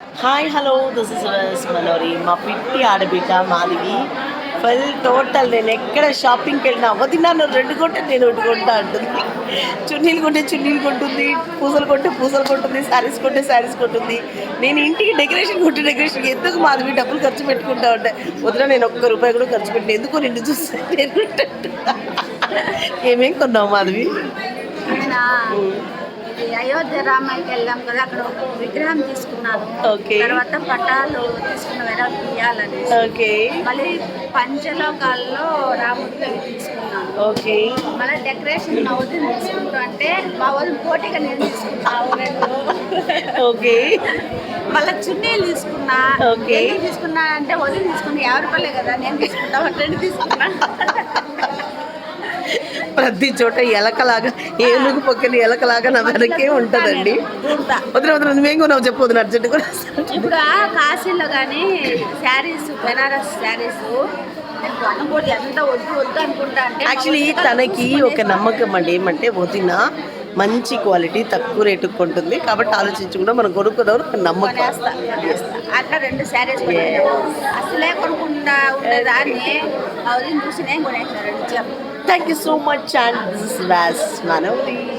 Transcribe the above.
Hi hello this is రస్ మనోరి మా పిట్టి ఆడబిడ్డ మాధవి. ఫుల్ టోటల్ నేను ఎక్కడ షాపింగ్కి వెళ్ళినా వదినాను రెండు కొంటే నేను ఒకటి కొంటా అంటుంది. చున్నీలు కొంటే చున్నీలు కొంటుంది పూసలు కొంటే పూసలు కొంటుంది శారీస్ కొంటే శారీస్ కొంటుంది. నేను ఇంటికి డెకరేషన్ కొంటే డెకరేషన్ ఎందుకు మాధవి డబ్బులు ఖర్చు పెట్టుకుంటా ఉంటే? వదిన నేను ఒక్క రూపాయి కూడా ఖర్చు పెట్టిన ఎందుకు నిన్ను చూస్తే నేను. ఏమేం కొన్నావు మాధవి? ఇది అయోధ్య రామాయకి వెళ్ళాం కదా అక్కడ ఒక విగ్రహం తీసుకున్నాను. తర్వాత పటాలు తీసుకున్న వేరే తీయాలని. ఓకే. మళ్ళీ పంచలోకాల్లో రాముడికి తీసుకున్నాను. ఓకే. మళ్ళీ డెకరేషన్ నవ్వుతుంది తీసుకుంటా అంటే మా వాళ్ళు పోటీగా నేను తీసుకున్నాను ఓకే. మళ్ళీ చున్నీలు తీసుకున్నా. ఎందుకు తీసుకున్నా అంటే వదిలి తీసుకున్నా. యాభై రూపాయలే కదా నేను తీసుకుంటా రెండు తీసుకున్నా. ప్రతి చోట ఎలకలాగా ఏనుగు పక్కన ఎలకలాగా నా వెనకే ఉంటుందండి. దూరుతా. వదిన వదిన నువ్వేం కొన్నావు చెప్పు వదిన అర్జెంట్ కూడా ఇప్పుడు కాశీలో కానీ శారీస్ బెనారస్ శారీస్ యాక్చువల్లీ తనకి ఒక నమ్మకం అండి ఏమంటే వదిన మంచి క్వాలిటీ తక్కువ రేటుకు కొంటుంది. కాబట్టి ఆలోచించకుండా మనం కొనుక్కున్నాం ఒక నమ్మకం. అట్లా రెండు శారీస్ అసలే Thank you so much, and this is Vas Manoli.